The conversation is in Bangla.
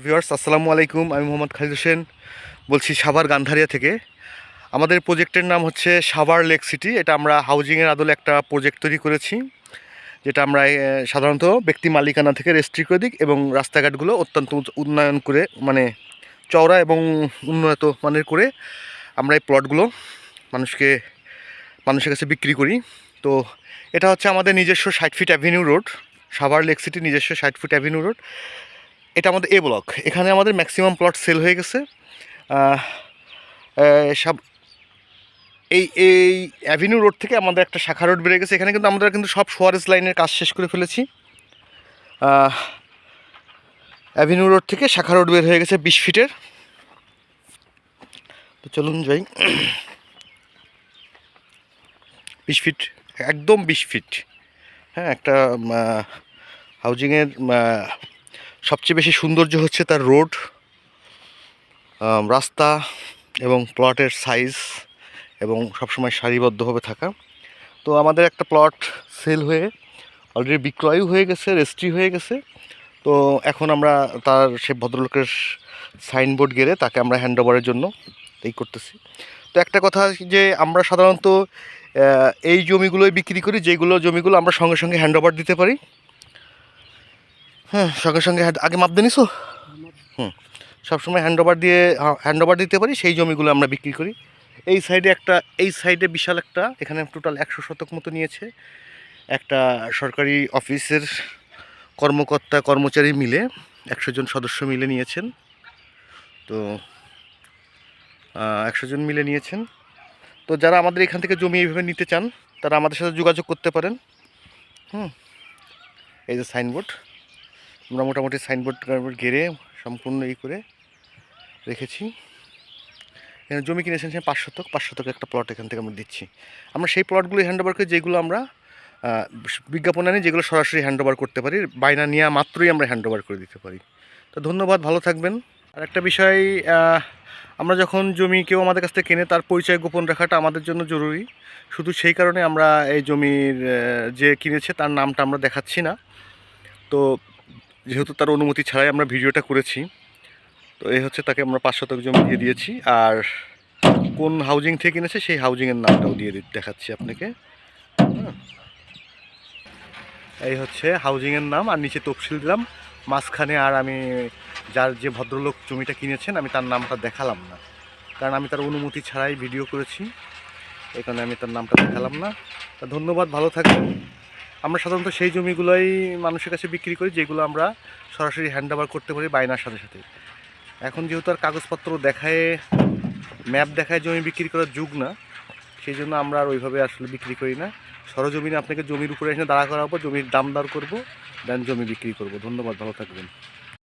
ভিউয়ার্স, আসসালামু আলাইকুম। আমি মোহাম্মদ খালিদ হোসেন, বলছি সাভার গান্ধারিয়া থেকে। আমাদের প্রজেক্টের নাম হচ্ছে সাভার লেক সিটি। এটা আমরা হাউজিংয়ের আদলে একটা প্রজেক্ট তৈরি করেছি, যেটা আমরা সাধারণত ব্যক্তি মালিকানা থেকে রেস্ট্রি করে দিক এবং রাস্তাঘাটগুলো অত্যন্ত উন্নয়ন করে মানে চওড়া এবং উন্নত মানের করে আমরা এই প্লটগুলো মানুষকে, মানুষের কাছে বিক্রি করি। তো এটা হচ্ছে আমাদের নিজস্ব ষাট feet avenue road, Savar lake city নিজস্ব ষাট ফিট অ্যাভিনিউ রোড। এটা আমাদের এ ব্লক এখানে আমাদের ম্যাক্সিমাম প্লট সেল হয়ে গেছে। সব এই এই অ্যাভিনিউ রোড থেকে আমাদের একটা শাখা রোড বেড়ে গেছে। এখানে কিন্তু আমরা কিন্তু সব সোয়ারেজ লাইনের কাজ শেষ করে ফেলেছি। অ্যাভিনিউ রোড থেকে শাখা রোড বের হয়ে গেছে বিশ ফিটের। তো চলুন যাই। বিশ ফিট, একদম বিশ ফিট। হ্যাঁ একটা হাউজিংয়ের সবচেয়ে বেশি সৌন্দর্য হচ্ছে তার রোড রাস্তা এবং প্লটের সাইজ এবং সবসময় সারিবদ্ধভাবে থাকা। তো আমাদের একটা প্লট সেল হয়ে অলরেডি বিক্রয়ও হয়ে গেছে, রেজিস্ট্রি হয়ে গেছে। তো এখন আমরা তার সে ভদ্রলোকের সাইনবোর্ড গেড়ে তাকে আমরা হ্যান্ড ওভারের জন্য এই করতেছি। তো একটা কথা যে আমরা সাধারণত এই জমিগুলোই বিক্রি করি, যেগুলো জমিগুলো আমরা সঙ্গে সঙ্গে হ্যান্ড ওভার দিতে পারি। হ্যাঁ সঙ্গে সঙ্গে hand- আগে মাপ দিয়ে নিছো? হুম। সবসময় হ্যান্ড ওভার দিয়ে হ্যান্ড ওভার দিতে পারি, সেই জমিগুলো আমরা বিক্রি করি। এই সাইডে একটা, এই সাইডে বিশাল একটা, এখানে টোটাল একশো শতক মতো নিয়েছে। একটা সরকারি অফিসের কর্মকর্তা, কর্মচারী মিলে একশো জন সদস্য মিলে নিয়েছেন। তো একশো জন মিলে নিয়েছেন। তো যারা আমাদের এখান থেকে জমি এইভাবে নিতে চান, তারা আমাদের সাথে যোগাযোগ করতে পারেন। হুম। এই যে সাইনবোর্ড আমরা মোটামুটি সাইনবোর্ড ঘেরে সম্পূর্ণ এই করে রেখেছি। জমি কিনেছেন সে পাঁচ শতক পাঁচ শতক একটা প্লট এখান থেকে আমরা দিচ্ছি। আমরা সেই প্লটগুলো হ্যান্ড ওভার করি যেগুলো আমরা বিজ্ঞাপন আনি, যেগুলো সরাসরি হ্যান্ড ওভার করতে পারি, বায়না নেওয়া মাত্রই আমরা হ্যান্ড ওভার করে দিতে পারি। তো ধন্যবাদ, ভালো থাকবেন। আর একটা বিষয় আমরা যখন জমি কেউ আমাদের কাছ থেকে কেনে, তার পরিচয় গোপন রাখাটা আমাদের জন্য জরুরি। শুধু সেই কারণে আমরা এই জমির যে কিনেছে, তার নামটা আমরা দেখাচ্ছি না। তো যেহেতু তার অনুমতি ছাড়াই আমরা ভিডিওটা করেছি, তো এই হচ্ছে তাকে আমরা পাঁচ শতক জমি দিয়ে দিয়েছি। আর কোন হাউজিং থেকে কিনেছে, সেই হাউজিংয়ের নামটাও দিয়ে দেখাচ্ছি আপনাকে। এই হচ্ছে হাউজিংয়ের নাম, আর নিচে তফসিল দিলাম। মাঝখানে আর আমি যার যে ভদ্রলোক জমিটা কিনেছেন, আমি তার নামটা দেখালাম না। কারণ আমি তার অনুমতি ছাড়াই ভিডিও করেছি। এখানে আমি তার নামটা দেখালাম না। তা ধন্যবাদ, ভালো থাকবেন। আমরা সাধারণত সেই জমিগুলোই মানুষের কাছে বিক্রি করি, যেগুলো আমরা সরাসরি হ্যান্ড ওভার করতে পারি বায়নার সাথে সাথে। এখন যেহেতু আর কাগজপত্র দেখায় ম্যাপ দেখায় জমি বিক্রি করার যুগ না, সেই জন্য আমরা আর ওইভাবে আসলে বিক্রি করি না। সরজমিনে আপনাকে জমির উপরে এসে দাঁড়া করার পর জমির দাম দর করব দেন জমি বিক্রি করব। ধন্যবাদ, ভালো থাকবেন।